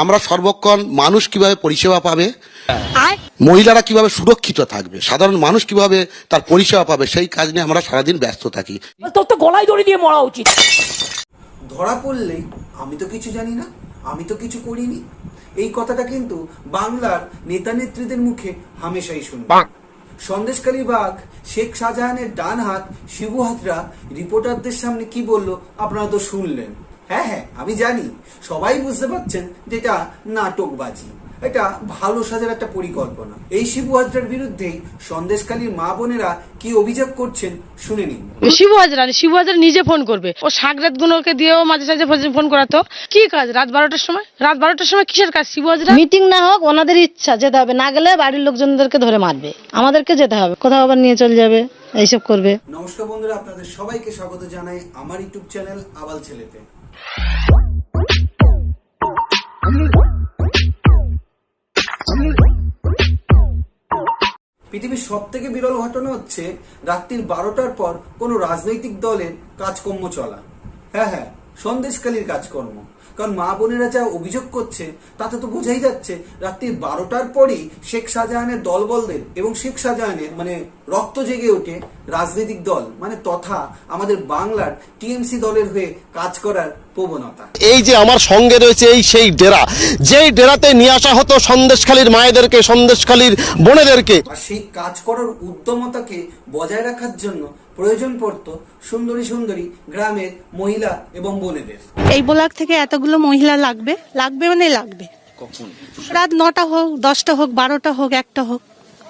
আমরা সর্বক্ষণ মানুষ কীভাবে পরিষেবা পাবে মহিলারা কীভাবে সুরক্ষিত থাকবে সাধারণ মানুষ কীভাবে তার পরিষেবা পাবে সেই কাজ নিয়ে আমরা সারাদিন ব্যস্ত থাকি। তোর তো গলায় দড়ি দিয়ে মরা উচিত। ধরা পড়লেই আমি তো কিছু জানি না আমি তো কিছু করিনি। এই কথাটা কিন্তু বাংলার নেতা নেত্রীদের মুখে হামেশাই শুনি। সন্দেশকালী বাঘ শেখ শাহজাহানের ডান হাত শিবু হাতরা রিপোর্টারদের সামনে কি বলল আপনারা তো শুনলেন। হ্যাঁ হ্যাঁ আমি জানি। সবাই বুঝতে পারছেন যে এটা নাটকবাজি। এটা ভালো সাজার একটা পরিকল্পনা। এই শিবু হাজরার বিরুদ্ধেই সন্দেশকালীর মা বোনেরা কি অভিযোগ করছেন শুনে নিন। শিবু হাজরা শিবু হাজরা নিজে ফোন করবে। ও সাগরাত গুলোকে দিয়েও মাঝে সাঝে ফোন করাতো। কি কাজ? রাত বারোটার সময়? রাত বারোটার সময় কিসের কাজ শিবু হাজরা? মিটিং না হোক ওনাদের ইচ্ছা যেতে হবে। না গেলে বাড়ির লোকজনদেরকে ধরে মারবে। আমাদেরকে যেতে হবে। কোথাও আবার নিয়ে চলে যাবে এইসব করবে। নমস্কার বন্ধুরা আপনাদের সবাইকে স্বাগত জানাই আমার ইউটিউব চ্যানেল আবাল ছেলেতে। পৃথিবীর সব থেকে বিরল ঘটনা হচ্ছে রাত্রির বারোটার পর কোনো রাজনৈতিক দলের কাজকর্ম চলা। হ্যাঁ হ্যাঁ সন্দেশকালীর কাজকর্ম। কারণ মা বোনেরা যা অভিযোগ করছে তাতে তো বোঝাই যাচ্ছে রাত্রি বারোটার পরই শেখ শাহজাহানের দলবলদের এবং শেখ শাহজাহানের মানে রক্ত জেগে ওঠে রাজনৈতিক দল মানে তথা আমাদের বাংলার টিএমসি দলের হয়ে কাজ করার প্রবণতা। এই যে আমার সঙ্গে রয়েছে এই সেই ডেরা যেই ডেরাতে নিয়ে আসা হতো সন্দেশখালীর মায়েদেরকে সন্দেশখালীর বোনেদেরকে। সেই কাজ করার উদ্যমতাকে বজায় রাখার জন্য প্রয়োজন পড়তো সুন্দরী সুন্দরী গ্রামের মহিলা এবং বোনেদের। এই ব্লক থেকে এতগুলো মহিলা লাগবে? লাগবে মানে লাগবে? রাত নটা হোক দশটা হোক বারোটা হোক একটা হোক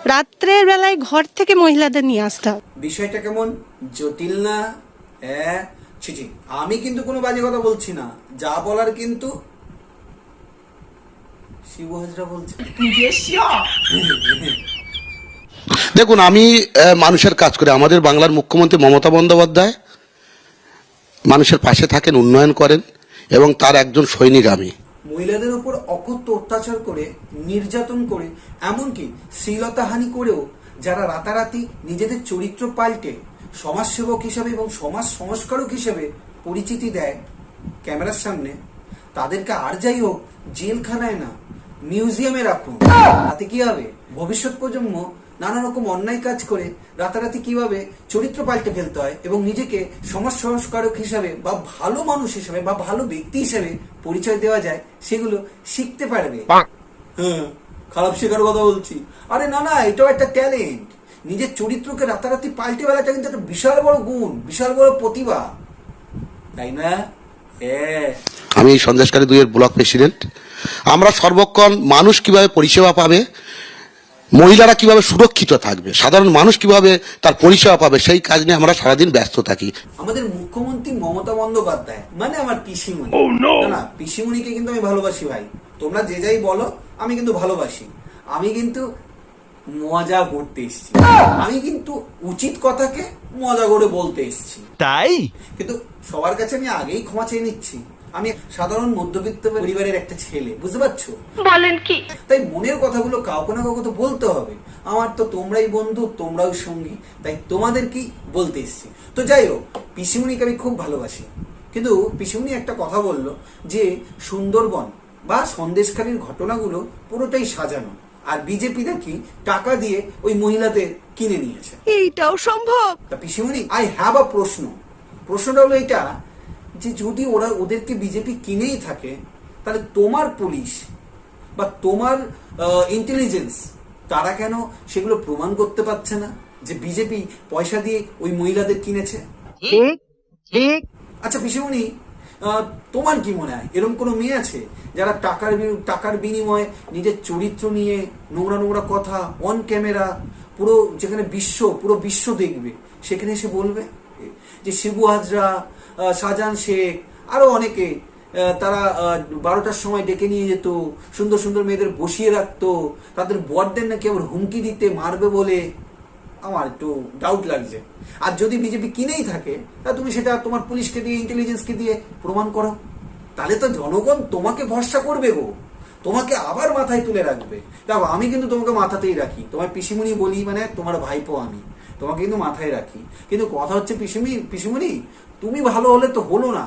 রাত্রের বেলায় ঘর থেকে মহিলাদের নিয়ে আসতে হবে। বিষয়টা কেমন? জটিল না? হ্যাঁ আমি কিন্তু কোনো বাজে কথা বলছি না। যা বলার কিন্তু শিবু হাজরা বলছে। দেখুন, আমি মানুষের কাজ করি। আমাদের বাংলার মুখ্যমন্ত্রী মমতা বন্দ্যোপাধ্যায় মানুষের পাশে থাকেন, উন্নয়ন করেন এবং তার একজন সৈনিক আমি। মহিলাদের উপর অকথ্য অত্যাচার করে, নির্যাতন করে, এমনকি শ্লীলতাহানি করেও যারা রাতারাতি নিজেদের চরিত্র পাল্টে সমাজসেবক হিসাবে এবং সমাজ সংস্কারক হিসেবে পরিচিতি দেয় ক্যামেরার সামনে, তাদেরকে আর যাই হোক, জেলখানায় না, মিউজিয়ামে রাখুন। তাতে কি হবে? ভবিষ্যৎ প্রজন্ম নানা রকম অন্যায় কাজ করে রাতারাতি কীভাবে চরিত্র পাল্টে ফেলতে হয় এবং নিজেকে সমাজ সংস্কারক হিসাবে বা ভালো মানুষ হিসাবে বা ভালো ব্যক্তি হিসাবে পরিচয় দেওয়া যায় সেগুলো শিখতে পারবে। হ্যাঁ খারাপ শেখার কথা বলছি। আরে না না এটাও একটা ট্যালেন্ট। নিজের চরিত্রকে রাতারাতি পাল্টে বেলাটা কিন্তু একটা বিশাল বড় গুণ বিশাল বড় প্রতিভা। তাই না? হ্যাঁ। আমি সন্দেশকারী দুইয়ের ব্লক প্রেসিডেন্ট। আমরা সর্বক্ষণ মানুষ কীভাবে পরিষেবা পাবে মহিলারা কীভাবে সুরক্ষিত থাকবে? সাধারণ মানুষ কীভাবে তার পরিষেবা পাবে? সেই কাজ নিয়ে আমরা সারাদিন ব্যস্ত থাকি। আমাদের মুখ্যমন্ত্রী মমতা বন্দ্যোপাধ্যায় মানে আমার পিসিমণি। না না পিসিমণিকে কিন্তু আমি ভালোবাসি ভাই। তোমরা যে যাই বলো আমি কিন্তু ভালোবাসি। আমি কিন্তু মজা করতে এসেছি। আমি কিন্তু উচিত কথাকে মজা করে বলতে এসেছি। তাই? কিন্তু সবার কাছে আমি আগেই ক্ষমা চেয়ে নিচ্ছি। আমি সাধারণ মধ্যবিত্ত পরিবারের একটা ছেলে বুঝতে পারছ? বলেন কি? তাই মনের কথাগুলো কাউকে না কাউকে তো বলতে হবে। আমার তো তোমরাই বন্ধু তোমরাও সঙ্গী তাই তোমাদেরকেই বলতে এসছি? তো যাই হোক পিসিমণিকে আমি খুব ভালোবাসি। কিন্তু পিসিমণি একটা কথা বলল যে সুন্দরবন বা সন্দেশখালীর ঘটনাগুলো পুরোটাই সাজানো। আর বিজেপি নাকি টাকা দিয়ে ওই মহিলাদের কিনে নিয়েছে। এইটাও সম্ভব? পিসিমণি আই হ্যাভ আ প্রশ্ন। প্রশ্নটা হলো এটা যে যদি ওরা ওদেরকে বিজেপি কিনেই থাকে তাহলে তোমার পুলিশ বা তোমার ইন্টেলিজেন্স তারা কেন সেগুলো প্রমাণ করতে পারছে না যে বিজেপি পয়সা দিয়ে ওই মহিলাদের কিনেছে? আচ্ছা পিসিমণি আহ, তোমার কি মনে হয়? এরকম কোনো মেয়ে আছে যারা টাকার টাকার বিনিময়ে নিজের চরিত্র নিয়ে নোংরা নোংরা কথা অন ক্যামেরা পুরো যেখানে বিশ্ব পুরো বিশ্ব দেখবে সেখানে এসে বলবে যে শিবু হাজরা শাহজাহান শেখ, আরও অনেকে তারা বারোটার সময় ডেকে নিয়ে যেত, সুন্দর সুন্দর মেয়েদের বসিয়ে রাখতো, তাদের বরদের নাকি আবার হুমকি দিতে মারবে বলে আমার একটু ডাউট লাগছে। আর যদি বিজেপি কিনেই থাকে, তা তুমি সেটা তোমার পুলিশকে দিয়ে ইন্টেলিজেন্সকে দিয়ে প্রমাণ করো। তাহলে তো জনগণ তোমাকে ভরসা করবে গো। তোমাকে আবার মাথায় তুলে রাখবে। দেখো, আমি কিন্তু তোমাকে মাথাতেই রাখি। তোমার পিসিমণি বলি মানে তোমার ভাইপো আমি। তোমাকে কিন্তু মাথায় রাখি। কিন্তু কথা হচ্ছে পিসিমি পিসিমণি তুমি ভালো হলে তো হলো না।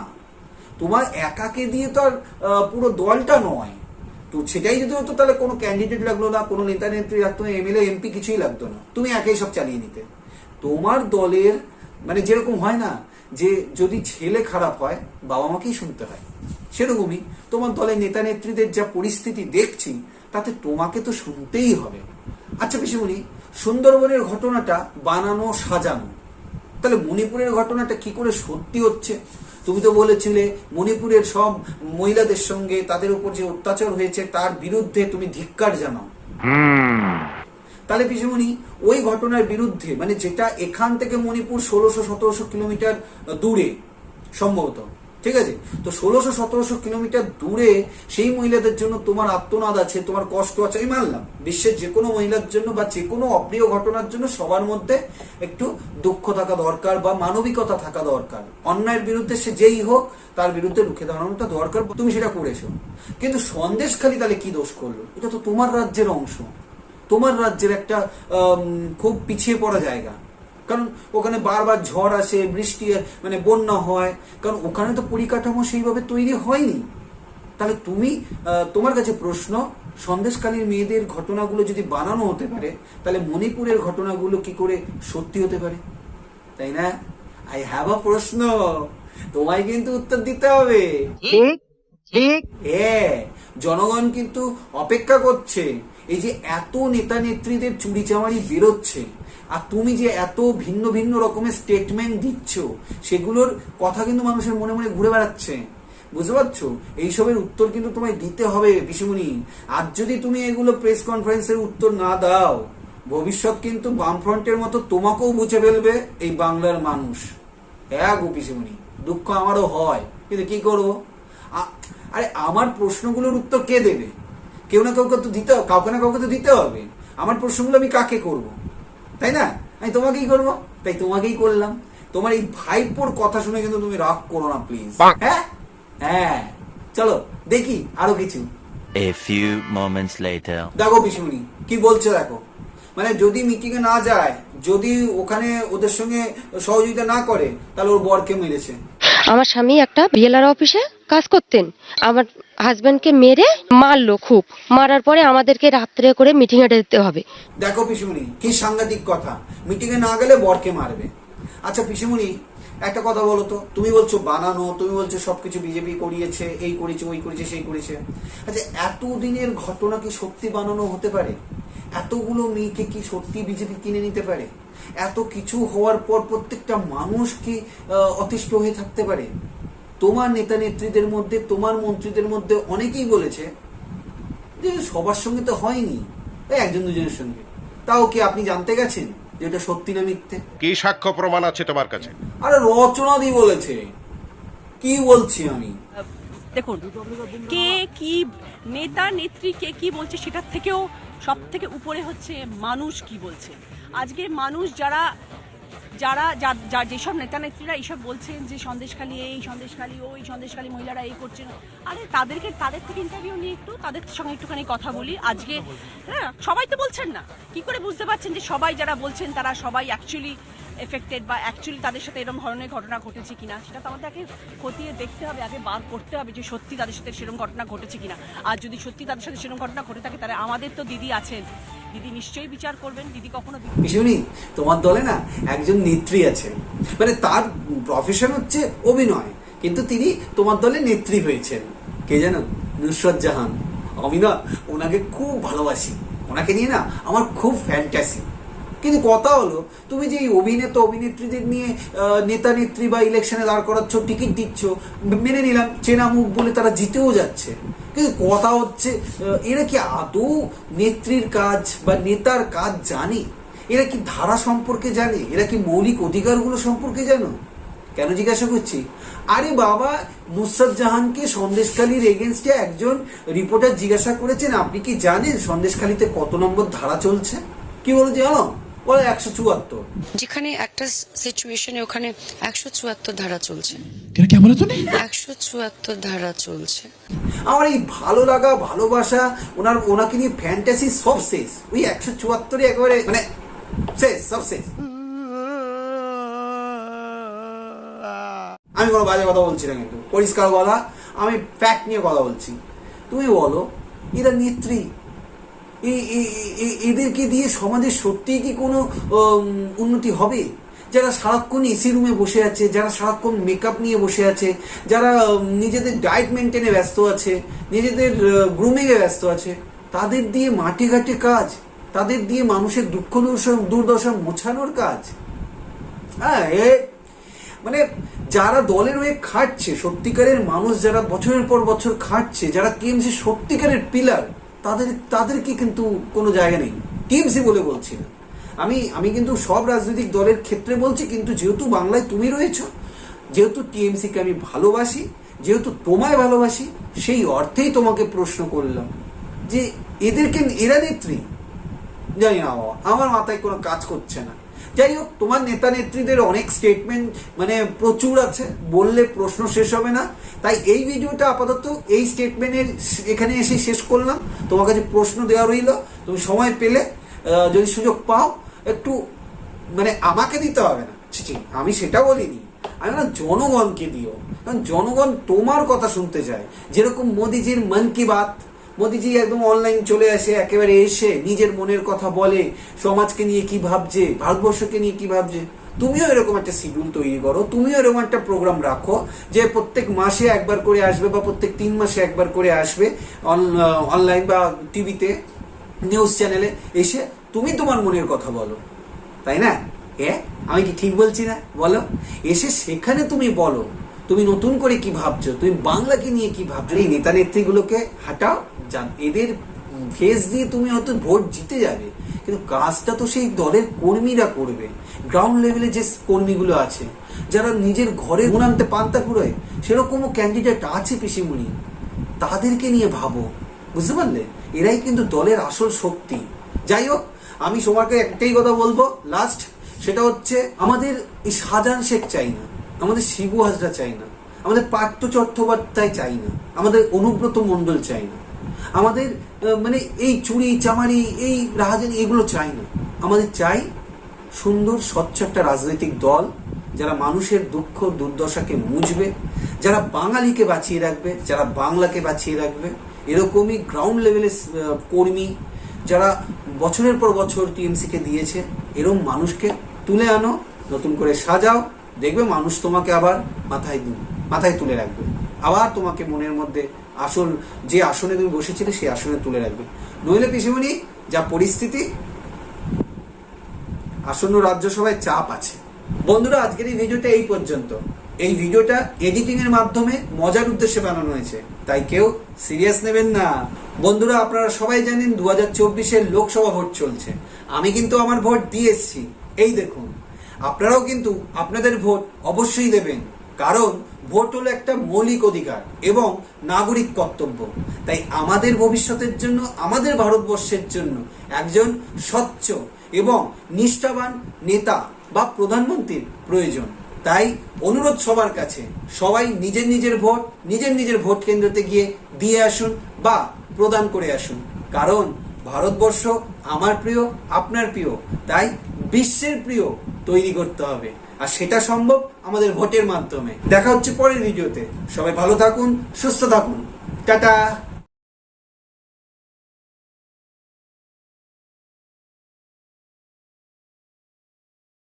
তোমার একাকে দিয়ে তো আর পুরো দলটা নয়। তো সেটাই যদি হতো, তাহলে কোনো ক্যান্ডিডেট লাগল না, কোনো নেতা নেত্রী লাগতো না, এমএলএ, এমপি কিছুই লাগতো না। তুমি একাই সব চালিয়ে নিতে। তোমার দলের মানে যেরকম হয় না, যে যদি ছেলে খারাপ হয় বাবা মাকেই শুনতে হয়। সেরকমই তোমার দলের নেতা নেত্রীদের যা পরিস্থিতি দেখছি, তাতে তোমাকে তো শুনতেই হবে। আচ্ছা পিসিমণি, সুন্দরবনের ঘটনাটা বানানো, সাজানো। তাহলে মণিপুরের ঘটনাটা কি করে সত্যি হচ্ছে? তুমি তো বলেছিলে মণিপুরের সব মহিলাদের সঙ্গে তাদের উপর যে অত্যাচার হয়েছে তার বিরুদ্ধে তুমি ধিক্কার জানাও। তাহলে পিসুমণি ওই ঘটনার বিরুদ্ধে মানে যেটা এখান থেকে মণিপুর ষোলোশো সতেরোশো কিলোমিটার দূরে সম্ভবত ঠিক আছে? তো ষোলোশো, সতেরোশো কিলোমিটার দূরে সেই মহিলাদের জন্য তোমার আত্মনাদ আছে, তোমার কষ্ট আছে, আমি মানলাম। বিশ্বের যে কোনো মহিলার জন্য বা যে কোনো অপ্রিয় ঘটনার জন্য সবার মধ্যে একটু দুঃখ থাকা দরকার বা মানবিকতা থাকা দরকার। অন্যায়ের বিরুদ্ধে সে যেই হোক, তার বিরুদ্ধে রুখে দাঁড়ানোটা দরকার। তুমি সেটা করেছ। কিন্তু সন্দেশখালী তাহলে কি দোষ করল? এটা তো তোমার রাজ্যের অংশ। তোমার রাজ্যের একটা খুব পিছিয়ে পড়া জায়গা। কারণ ওখানে বারবার ঝড় আসে বৃষ্টি মানে বন্যা হয়। কারণ ওখানে তো পরিকাঠামো সেইভাবে তৈরি হয়নি। তাহলে তুমি তোমার কাছে প্রশ্ন সন্দেশকালীর মেয়েদের ঘটনাগুলো যদি বানানো হতে পারে তাহলে মণিপুরের ঘটনাগুলো কি করে সত্যি হতে পারে? তাই না? আই হ্যাভ আ প্রশ্ন। তোমায় কিন্তু উত্তর দিতে হবে। হ্যাঁ। জনগণ কিন্তু অপেক্ষা করছে এই যে এত নেতা নেত্রীদের চুরি চামারি বেরোচ্ছে। আর তুমি যে এত ভিন্ন ভিন্ন রকমের স্টেটমেন্ট দিচ্ছ, সেগুলোর কথা কিন্তু মানুষের মনে মনে ঘুরে বেড়াচ্ছে। বুঝতে পারছ? এইসবের উত্তর কিন্তু তোমায় দিতে হবে, পিসিমণি। আর যদি তুমি এগুলো প্রেস কনফারেন্সের উত্তর না দাও, ভবিষ্যৎ কিন্তু বামফ্রন্টের মতো তোমাকেও বুঝে ফেলবে এই বাংলার মানুষ। হ্যাঁ গো দুঃখ আমারও হয়। কিন্তু কি করব? আরে আমার প্রশ্নগুলোর উত্তর কে দেবে? কেউ না কাউকে তো দিতে কাউকে না কাউকে তো দিতে হবে। আমার প্রশ্নগুলো আমি কাকে করব? তাই না? আমি তোমাকেই করব? তাই তোমাকেই করলাম। তোমার এই ভাইপোর কথা শুনে কিন্তু তুমি রাগ করো না প্লিজ হ্যাঁ? হ্যাঁ। চলো দেখি আরও কিছু। A few moments later. দেখো পিসুমণি কি বলছো দেখো। মানে যদি মিটিং এ না যায় যদি ওখানে ওদের সঙ্গে সহযোগিতা না করে তাহলে ওর বরকে মেরেছে। আমার স্বামী একটা বিএলআর অফিসে কাজ করতেন। আমার হাজবেন্ডকে মেরে মারলো খুব। মারার পরে আমাদেরকে রাত্রে করে মিটিং এ যেতে হবে। দেখো পিসুমণি, কি সাংঘাতিক কথা। মিটিং এ না গেলে বরকে মারবে। আচ্ছা পিসুমণি, একটা কথা বলো তো। তুমি বলছো বানানো, তুমি বলছো সবকিছু বিজেপি করিয়েছে, এই করেছে, ওই করেছে, সেই করেছে। আচ্ছা এতদিনের ঘটনা কি সত্যি বানানো হতে পারে? এতগুলো মেয়েকে কি সত্যি বিজেপি কিনে নিতে পারে? এত কিছু হওয়ার পর প্রত্যেকটা মানুষ কি অতিষ্ঠ হয়ে থাকতে পারে? তোমার নেতা নেত্রীদের মধ্যে তোমার মন্ত্রীদের মধ্যে অনেকেই বলেছে যে সবার সঙ্গে তো হয়নি। এই একজন দুজনের সঙ্গে। তাও কি আপনি জানতে গেছেন যে এটা সত্যি না মিথ্যে? কি সাক্ষ্য প্রমাণ আছে তোমার কাছে? আরে রচনাদি বলেছে। কি বলছি আমি? দেখুন, কে কি নেতা, নেত্রী, কে কি বলছে সেটার থেকেও সব থেকে উপরে হচ্ছে মানুষ কি বলছে। আজকে মানুষ যারা যারা, যা- যেসব নেতা, নেত্রীরা এইসব বলছেন যে সন্দেশখালী এই, সন্দেশখালী ওই সন্দেশখালী মহিলারা এই করছেন, আরে তাদেরকে, তাদের থেকে ইন্টারভিউ নিয়ে একটু তাদের সঙ্গে একটুখানি কথা বলি। আজকে হ্যাঁ সবাই তো বলছেন না। কি করে বুঝতে পারছেন যে সবাই যারা বলছেন তারা সবাই অ্যাকচুয়ালি এফেক্টেড বা অ্যাকচুয়ালি তাদের সাথে এরকম ধরনের ঘটনা ঘটেছে কিনা, সেটা তো আমাদের আগে খতিয়ে দেখতে হবে, আগে বার করতে হবে যে সত্যি তাদের সাথে সেরকম ঘটনা ঘটেছে কিনা। আর যদি সত্যি তাদের সাথে সেরকম ঘটনা ঘটে থাকে, তাহলে আমাদের তো দিদি আছেন। দিদি নিশ্চয়ই বিচার করবেন, দিদি কখনো পিসুনি তোমার দলে না একজন নেত্রী আছে মানে তার প্রফেশন হচ্ছে অভিনয়, কিন্তু তিনি তোমার দলে নেত্রী হয়েছেন। কে জানো? নুসরত জাহান। না ওনাকে খুব ভালোবাসি। ওনাকে নিয়ে না আমার খুব ফ্যান্টাসি কিন্তু কথা হলো, তুমি যে অভিনেতা, অভিনেত্রীদের নিয়ে নেতা নেত্রী বা ইলেকশনে দাঁড় করাচ্ছ, টিকিট দিচ্ছ মেনে নিলাম, চেনা মুখ বলে তারা জিতেও যাচ্ছে। কিন্তু কথা হচ্ছে এরা কি আদৌ নেত্রীর কাজ বা নেতার কাজ জানে? এরা কি ধারা সম্পর্কে জানে? এরা কি মৌলিক অধিকারগুলো সম্পর্কে জানো? কেন জিজ্ঞাসা করছি? আরে বাবা, নুসরত জাহানকে সন্দেশখালীর এগেনস্টে একজন রিপোর্টার জিজ্ঞাসা করেছেন, আপনি কি জানেন সন্দেশখালীতে কত নম্বর ধারা চলছে? কি বলেছে জানো বলে একশো চুয়াত্তর। যেখানে একটা সিচুয়েশনে ওখানে একশো চুয়াত্তর ধারা চলছে। একশো চুয়াত্তর ধারা চলছে। আমার এই ভালো লাগা ভালোবাসা ওনার ওনাকে নিয়ে ফ্যান্টাসি সব শেষ। ওই একশো চুয়াত্তরই একেবারে মানে শেষ সব শেষ। আমি কোনো বাজে কথা বলছি না কিন্তু। পরিষ্কার কথা আমি ফ্যাক্ট নিয়ে কথা বলছি। তুমি বলো এরা নেত্রী এদেরকে দিয়ে সমাজের সত্যিই কি কোনো উন্নতি হবে? যারা সারাক্ষণ এসি রুমে বসে আছে, যারা সারাক্ষণ মেকআপ নিয়ে বসে আছে, যারা নিজেদের ডায়েট মেনটেনে ব্যস্ত আছে, নিজেদের গ্রুমিংয়ে ব্যস্ত আছে, তাদের দিয়ে মাটি ঘাটে কাজ, তাদের দিয়ে মানুষের দুঃখ দুর্দশা মোছানোর কাজ। হ্যাঁ এ মানে যারা দলের হয়ে খাটছে, সত্যিকারের মানুষ যারা বছরের পর বছর খাটছে, যারা টিএমসি সত্যিকারের পিলার তাদের, তাদেরকে কিন্তু কোনো জায়গা নেই। টিএমসি বলে বলছি। না আমি আমি কিন্তু সব রাজনৈতিক দলের ক্ষেত্রে বলছি, কিন্তু যেহেতু বাংলায় তুমি রয়েছ, যেহেতু টিএমসিকে আমি ভালোবাসি, যেহেতু তোমায় ভালোবাসি, সেই অর্থেই তোমাকে প্রশ্ন করলাম যে এদেরকে, এরা নেত্রী? জানি না বাবা আমার মাথায় কোনো কাজ করছে না। যাই হোক তোমার নেতা নেত্রীদের অনেক স্টেটমেন্ট মানে প্রচুর আছে, বললে প্রশ্ন শেষ হবে না। তাই এই ভিডিওটা আপাতত এই স্টেটমেন্টের এখানে এসে শেষ করলাম। তোমার কাছে প্রশ্ন দেওয়া রইল, তুমি সময় পেলে যদি সুযোগ পাও, একটু মানে আমাকে দিতে হবে না। আমি সেটা বলিনি। আমি না জনগণকে দিও। কারণ জনগণ তোমার কথা শুনতে চায়। যেরকম মোদিজির মন কি বাত মোদিজি একদম অনলাইন চলে আসে, একেবারে এসে নিজের মনের কথা বলে, সমাজকে নিয়ে কি ভাবছে, ভারতবর্ষকে নিয়ে কি ভাবছে। তুমিও এরকম একটা শিডিউল তৈরি করো, তুমিও এরকম একটা প্রোগ্রাম রাখো, যে প্রত্যেক মাসে একবার করে আসবে বা প্রত্যেক তিন মাসে একবার করে আসবে অনলাইন বা টিভিতে নিউজ চ্যানেলে এসে তুমি তোমার মনের কথা বলো। তাই না? হ্যাঁ আমি কি ঠিক বলছি না? বলো। এসে সেখানে তুমি বলো, তুমি নতুন করে কি ভাবছ, তুমি বাংলাকে নিয়ে কি ভাবছ? এই নেতা নেত্রীগুলোকে হাঁটাও এদের ফেস দিয়ে তুমি হয়তো ভোট জিতে যাবে, কিন্তু কাজটা তো সেই দলের কর্মীরা করবে। গ্রাউন্ড লেভেলে যে কর্মীগুলো আছে, যারা নিজের ঘরে গুণান্তে পান্তা ফুরোয়, সেরকমও ক্যান্ডিডেট আছে পিসিমুনি তাদেরকে নিয়ে ভাবো, বুঝতে পারলে? এরাই কিন্তু দলের আসল শক্তি। যাই হোক, আমি তোমাকে একটাই কথা বলব লাস্ট সেটা হচ্ছে আমাদের এই শাহজাহান শেখ চাই না, আমাদের শিবু হাজরা চাই না, আমাদের পার্থ চট্টোপাধ্যায় চাই না, আমাদের অনুব্রত মণ্ডল চাই না। আমাদের মানে এই চুরি, চামারি, এই রাহাজানি, এগুলো চাই না। আমাদের চাই সুন্দর, স্বচ্ছ একটা রাজনৈতিক দল যারা মানুষের দুঃখ, দুর্দশাকে মুছবে, যারা বাঙালিকে বাঁচিয়ে রাখবে, যারা বাংলাকে বাঁচিয়ে রাখবে। এরকমই গ্রাউন্ড লেভেলে কর্মী যারা বছরের পর বছর টিএমসিকে দিয়েছে এরকম মানুষকে তুলে আনো, নতুন করে সাজাও, দেখবে মানুষ তোমাকে আবার মাথায় মাথায় তুলে রাখবে। আবার তোমাকে মনের মধ্যে আসল যে আসনে তুমি বসেছিলে সেই আসনে তুলে রাখবে। নইলে পিসিমণি, যা পরিস্থিতি, আসন্ন রাজ্যসভায় চাপ আছে। বন্ধুরা, আজকের এই ভিডিওটা এই পর্যন্ত। এই ভিডিওটা এডিটিং এর মাধ্যমে মজার উদ্দেশ্যে বানানো হয়েছে। তাই কেউ সিরিয়াস নেবেন না। বন্ধুরা, আপনারা সবাই জানেন দু হাজার চব্বিশের লোকসভা ভোট চলছে। আমি কিন্তু আমার ভোট দিয়ে এসছি। এই দেখুন, আপনারাও কিন্তু আপনাদের ভোট অবশ্যই দেবেন। কারণ ভোট হলো একটা মৌলিক অধিকার এবং নাগরিক কর্তব্য। তাই আমাদের ভবিষ্যতের জন্য, আমাদের ভারতবর্ষের জন্য একজন স্বচ্ছ এবং নিষ্ঠাবান নেতা বা প্রধানমন্ত্রীর প্রয়োজন। তাই অনুরোধ সবার কাছে, সবাই নিজের নিজের ভোট, নিজের নিজের ভোট কেন্দ্রতে গিয়ে দিয়ে আসুন বা প্রদান করে আসুন। কারণ ভারতবর্ষ আমার প্রিয়, আপনার প্রিয়, তাই বিশ্বের প্রিয় তৈরি করতে হবে। আর সেটা সম্ভব আমাদের ভোটের মাধ্যমে। দেখা হচ্ছে পরের ভিডিওতে। সবাই ভালো থাকুন, সুস্থ থাকুন। টাটা!